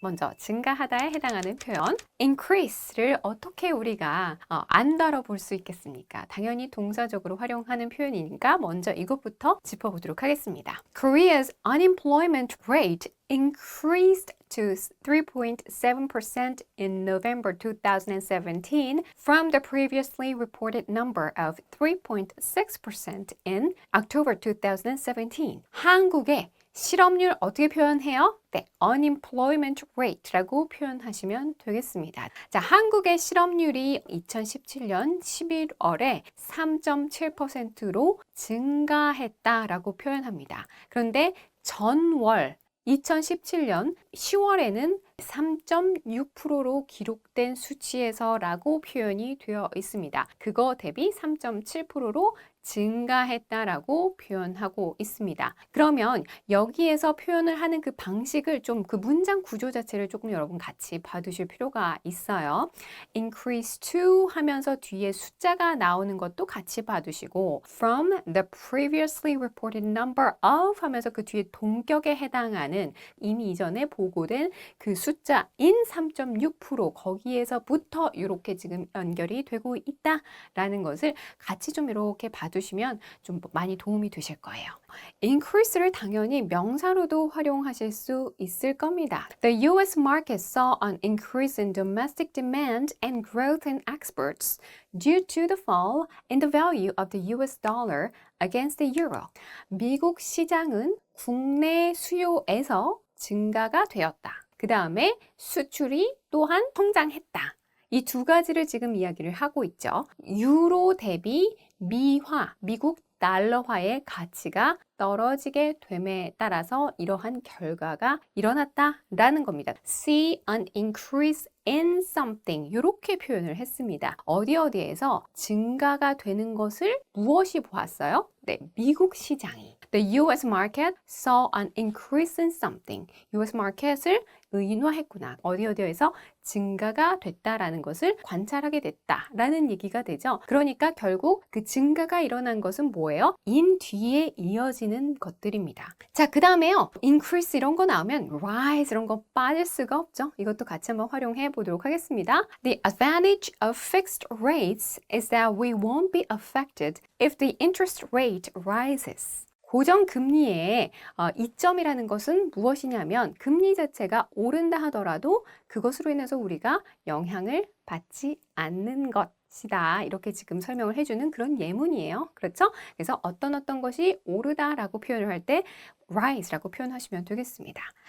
먼저 증가하다에 해당하는 표현 increase를 어떻게 우리가 어, 안 다뤄볼 수 있겠습니까? 당연히 동사적으로 활용하는 표현이니까 먼저 이것부터 짚어보도록 하겠습니다. Korea's unemployment rate increased to 3.7% in November 2017 from the previously reported number of 3.6% in October 2017. 한국의 실업률 어떻게 표현해요? 네, unemployment rate라고 표현하시면 되겠습니다. 자, 한국의 실업률이 2017년 11월에 3.7%로 증가했다라고 표현합니다. 그런데 전월 2017년 10월에는 3.6%로 기록된 수치에서라고 표현이 되어 있습니다. 그거 대비 3.7%로 증가했다라고 표현하고 있습니다. 그러면 여기에서 표현을 하는 그 방식을 좀 그 문장 구조 자체를 조금 여러분 같이 봐두실 필요가 있어요. increase to 하면서 뒤에 숫자가 나오는 것도 같이 봐두시고 from the previously reported number of 하면서 그 뒤에 동격에 해당하는 이미 이전에 보고된 그 숫자 인 3.6% 거기에서부터 이렇게 지금 연결이 되고 있다라는 것을 같이 좀 이렇게 봐두시면 좀 많이 도움이 되실 거예요. increase를 당연히 명사로도 활용하실 수 있을 겁니다. The US market saw an increase in domestic demand and growth in exports due to the fall in the value of the US dollar against the euro. 미국 시장은 국내 수요에서 증가가 되었다. 그 다음에 수출이 또한 성장했다. 이 두 가지를 지금 이야기를 하고 있죠. 유로 대비 미화, 미국 달러화의 가치가 떨어지게 됨에 따라서 이러한 결과가 일어났다라는 겁니다. See an increase in something 이렇게 표현을 했습니다. 어디 어디에서 증가가 되는 것을 무엇이 보았어요? 네, 미국 시장이. The US market saw an increase in something. US market을 의인화했구나. 어디 어디에서 증가가 됐다라는 것을 관찰하게 됐다라는 얘기가 되죠. 그러니까 결국 그 증가가 일어난 것은 뭐예요? in 뒤에 이어지는 것들입니다. 자, 그 다음에요. increase 이런 거 나오면 rise 이런 거 빠질 수가 없죠. 이것도 같이 한번 활용해 보도록 하겠습니다. The advantage of fixed rates is that we won't be affected if the interest rate rises. 고정 금리의 어, 이점이라는 것은 무엇이냐면 금리 자체가 오른다 하더라도 그것으로 인해서 우리가 영향을 받지 않는 것이다. 이렇게 지금 설명을 해주는 그런 예문이에요. 그렇죠? 그래서 어떤 어떤 것이 오르다라고 표현을 할 때 rise라고 표현하시면 되겠습니다.